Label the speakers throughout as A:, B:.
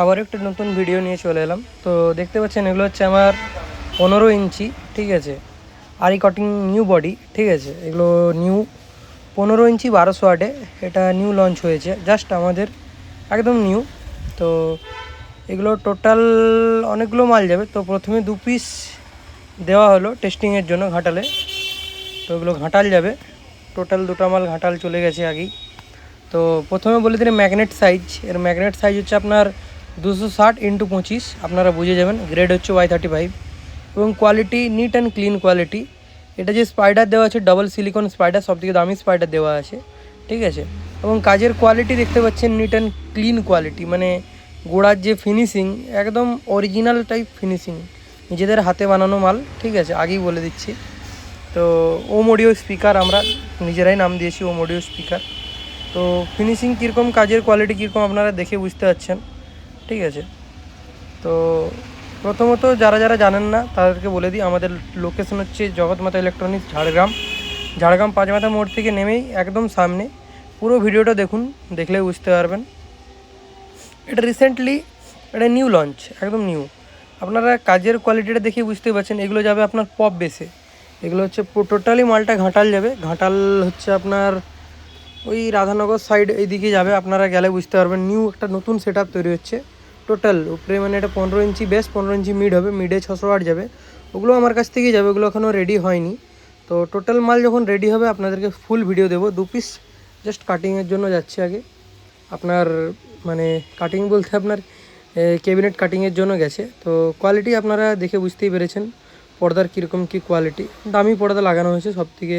A: আবার একটা নতুন ভিডিও নিয়ে চলে এলাম। তো দেখতে পাচ্ছেন, এগুলো হচ্ছে আমার পনেরো ইঞ্চি, ঠিক আছে? আরি কাটিং নিউ বডি ঠিক আছে? এগুলো নিউ পনেরো ইঞ্চি বারোশো আটে এটা নিউ লঞ্চ হয়েছে জাস্ট আমাদের একদম নিউ তো এগুলো টোটাল অনেকগুলো মাল যাবে। তো প্রথমে দু পিস দেওয়া হলো টেস্টিংয়ের জন্য ঘাটালে। তো এগুলো ঘাটাল যাবে। টোটাল দুটো মাল ঘাটাল চলে গেছে আগেই। তো প্রথমে বলে দিলে ম্যাগনেট সাইজ এর ম্যাগনেট সাইজ হচ্ছে আপনার দুশো ষাট ইন্টু পঁচিশ, আপনারা বুঝে যাবেন গ্রেড হচ্ছে ওয়াই থার্টি ফাইভ এবং quality neat and clean quality এটা যে স্পাইডার দেওয়া আছে ডবল সিলিকন স্পাইডার সব থেকে দামি স্পাইডার দেওয়া আছে, ঠিক আছে? এবং কাজের কোয়ালিটি দেখতে পাচ্ছেন নিট অ্যান্ড ক্লিন কোয়ালিটি মানে গোড়ার যে ফিনিশিং একদম অরিজিনাল টাইপ ফিনিশিং নিজেদের হাতে বানানো মাল, ঠিক আছে? আগেই বলে দিচ্ছি। তো ওম অডিও স্পিকার আমরা নিজেরাই নাম দিয়েছি ওম অডিও স্পিকার তো ফিনিশিং কীরকম, কাজের কোয়ালিটি কীরকম, আপনারা দেখে বুঝতে পারছেন। ঠিক আছে। তো প্রথমত যারা যারা জানেন না, তাদেরকে বলে দিই, আমাদের লোকেশন হচ্ছে জগৎমাতা ইলেকট্রনিক্স ঝাড়গ্রাম। ঝাড়গ্রাম পাঁচমাথা মোড় থেকে নেমেই একদম সামনে। পুরো ভিডিওটা দেখুন দেখলে বুঝতে পারবেন। এটা রিসেন্টলি এটা নিউ লঞ্চ একদম নিউ আপনারা কাজের কোয়ালিটিটা দেখে বুঝতে পারছেন, এগুলো যাবে আপনার পপ বেসে এগুলো হচ্ছে টোটালি মালটা ঘাটাল যাবে। ঘাটাল হচ্ছে আপনার ওই রাধানগর সাইড এইদিকে যাবে, আপনারা গেলে বুঝতে পারবেন নিউ একটা নতুন সেট তৈরি হচ্ছে। টোটাল উপরে মানে এটা পনেরো ইঞ্চি বেস পনেরো ইঞ্চি মিড হবে মিডে ছশো আট যাবে। ওগুলো আমার কাছ থেকেই যাবে, ওগুলো এখনও রেডি হয়নি। তো টোটাল মাল যখন রেডি হবে, আপনাদেরকে ফুল ভিডিও দেবো। দু পিস জাস্ট কাটিংয়ের জন্য যাচ্ছে আগে। আপনার মানে কাটিং বলতে আপনার ক্যাবিনেট কাটিংয়ের জন্য গেছে। তো কোয়ালিটি আপনারা দেখে বুঝতেই পেরেছেন, পর্দার কীরকম কী কোয়ালিটি দামি পর্দা লাগানো হয়েছে সব থেকে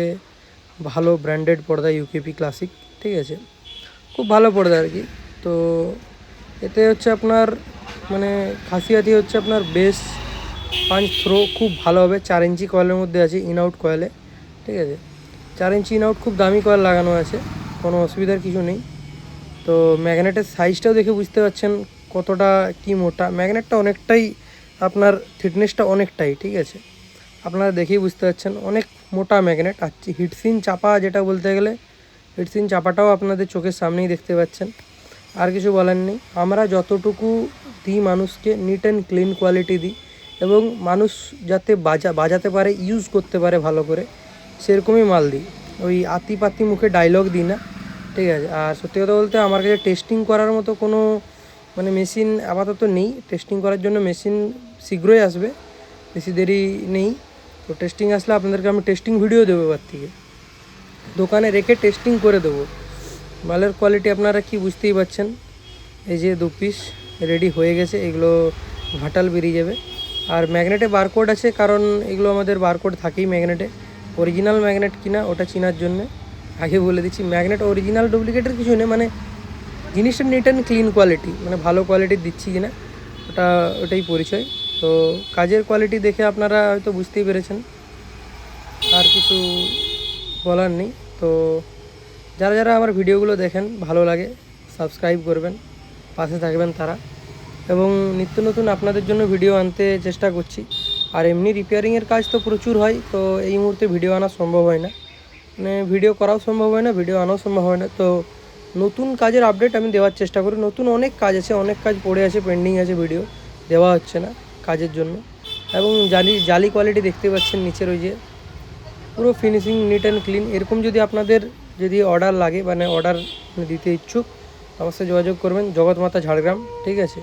A: ভালো ব্র্যান্ডেড পর্দা ইউকেপি ক্লাসিক ঠিক আছে? খুব ভালো পর্দা আর কি। তো এতে হচ্ছে আপনার মানে খাসিয়াতি হচ্ছে আপনার বেস পাঁচ থ্রো খুব ভালো হবে। চার ইঞ্চি কয়েলের মধ্যে আছে ইন আউট কয়েলে ঠিক আছে? চার ইঞ্চি ইন আউট খুব দামি কয়েল লাগানো আছে, কোনো অসুবিধার কিছু নেই। তো ম্যাগনেটের সাইজটাও দেখে বুঝতে পারছেন কতটা কি মোটা। ম্যাগনেটটা অনেকটাই আপনার থিকনেসটা অনেকটাই, ঠিক আছে? আপনারা দেখেই বুঝতে পারছেন, অনেক মোটা ম্যাগনেট আর হিটসিন চাপা যেটা বলতে গেলে হিটসিন চাপাটাও আপনাদের চোখের সামনেই দেখতে পাচ্ছেন। আর কিছু বলার নেই। আমরা যতটুকু দিই মানুষকে নিট অ্যান্ড ক্লিন কোয়ালিটি দিই এবং মানুষ যাতে বাজা, বাজাতে পারে ইউজ করতে পারে ভালো করে, সেরকমই মাল দিই। ওই আতিপাতি মুখে ডায়লগ দিই না, ঠিক আছে? আর সত্যি কথা বলতে আমার কাছে টেস্টিং করার মতো কোনো মানে মেশিন আপাতত নেই। টেস্টিং করার জন্য মেশিন শীঘ্রই আসবে, বেশি দেরি নেই। তো টেস্টিং আসলে আপনাদেরকে আমি টেস্টিং ভিডিও দেবো এবার থেকে। দোকানে রেখে টেস্টিং করে দেবো। মালের কোয়ালিটি আপনারা কি বুঝতেই পারছেন এই যে দু পিস রেডি হয়ে গেছে, এগুলো ঘাটাল বেরিয়ে যাবে। আর ম্যাগনেটে বারকোড আছে, কারণ এগুলো আমাদের বারকোড থাকেই ম্যাগনেটে অরিজিনাল ম্যাগনেট কিনা, ওটা চিনার জন্য। আগে বলে দিচ্ছি ম্যাগনেট অরিজিনাল ডুপ্লিকেটের কিছু নেই মানে জিনিসটা নিট অ্যান্ড ক্লিন কোয়ালিটি মানে ভালো কোয়ালিটির দিচ্ছি কিনা, ওটা, ওটাই পরিচয়। তো কাজের কোয়ালিটি দেখে আপনারা হয়তো বুঝতেই পেরেছেন। আর কিছু বলার নেই, তো যারা যারা আমার ভিডিওগুলো দেখেন, ভালো লাগে সাবস্ক্রাইব করবেন, পাশে থাকবেন তারা। এবং নিত্য নতুন আপনাদের জন্য ভিডিও আনতে চেষ্টা করছি। আর এমনি রিপেয়ারিংয়ের কাজ তো প্রচুর হয়, তো এই মুহূর্তে ভিডিও আনা সম্ভব হয় না। মানে ভিডিও করাও সম্ভব হয় না, ভিডিও আনাও সম্ভব হয় না। তো নতুন কাজের আপডেট আমি দেওয়ার চেষ্টা করি। নতুন অনেক কাজ আছে, অনেক কাজ পড়ে আছে পেন্ডিং আছে ভিডিও দেওয়া হচ্ছে না কাজের জন্য। এবং জালি জালি কোয়ালিটি দেখতে পাচ্ছেন নিচের ওই যে, পুরো ফিনিশিং নিট অ্যান্ড ক্লিন এরকম যদি আপনাদের যদি অর্ডার লাগে মানে অর্ডার দিতে ইচ্ছুক সাথে যোগাযোগ করবেন। জগৎমাতা ঝাড়গ্রাম, ঠিক আছে?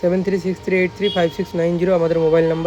A: Seven three six three eight three five six nine zero আমাদের মোবাইল নাম্বার